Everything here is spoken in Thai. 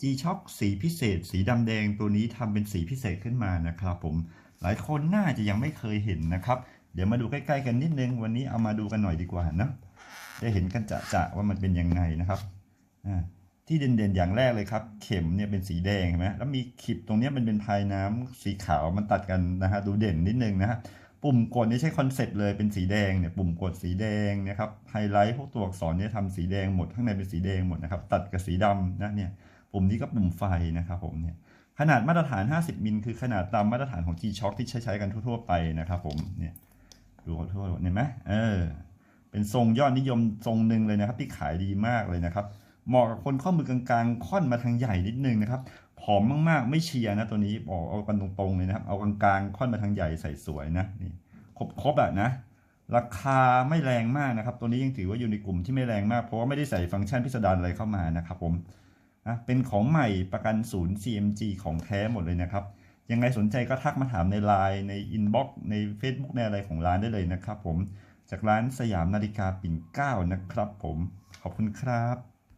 G-Shock สีพิเศษ สีดำแดงตัวนี้ทำเป็นสีพิเศษขึ้นมานะครับผมหลายคนน่าจะยังไม่เคยเห็นนะครับ เดี๋ยวมาดูใกล้ ๆ กันนิดนึง วันนี้เอามาดูกันหน่อยดีกว่านะได้เห็นกันจะๆว่ามันเป็นยังไงนะครับอ่าที่เด่นๆอย่างแรกเลยครับ เข็มเนี่ยเป็นสีแดงเห็นไหมแล้วมีขีดตรงนี้มันเป็นพายน้ำสีขาวมันตัดกันนะฮะดูเด่นนิดนึงนะฮะปุ่มกดนี่ใช้คอนเซ็ปต์เลยเป็นสีแดงเนี่ยปุ่มกดสีแดงนะครับไฮไลท์พวกตัวอักษรเนี่ยทำสีแดงหมดข้างในเป็นสีแดงหมดนะครับ ตัดกับสีดำนะเนี่ย ปุ่มนี้ก็ปุ่มไฟนะครับผมเนี่ยขนาดมาตรฐาน 50 มิลคือขนาดตามมาตรฐานของ G-Shock ที่ใช้ใช้กันทั่ว ๆ ไปนะครับผมเนี่ยดูทั่วๆเห็นไหมเออเป็นทรงยอดนิยมทรงหนึ่งเลยนะครับ ที่ขายดีมากเลยนะครับ เหมาะกับคนข้อมือกลางๆ ค่อนมาทางใหญ่นิดนึงนะครับผอมมากๆ ไม่เชียร์นะตัวนี้บอกเอากันตรงๆเลยนะครับ เอากลางๆ ค่อนมาทางใหญ่ใส่สวยนะนี่ครบๆอะนะ ราคาไม่แรงมากนะครับ ตัวนี้ยังถือว่าอยู่ในกลุ่มที่ไม่แรงมาก เพราะว่าไม่ได้ใส่ฟังก์ชันพิสดารอะไรเข้ามานะครับผมะเป็นของใหม่ประกันศูนย์ CMG ของแท้หมดเลยนะครับ ยังไงสนใจก็ทักมาถามในไลน์ในอินบ็อกซ์ใน Facebook ในอะไรของร้านได้เลยนะครับผม จากร้านสยามนาฬิกาปิ่นเก้านะครับผม ขอบคุณครับ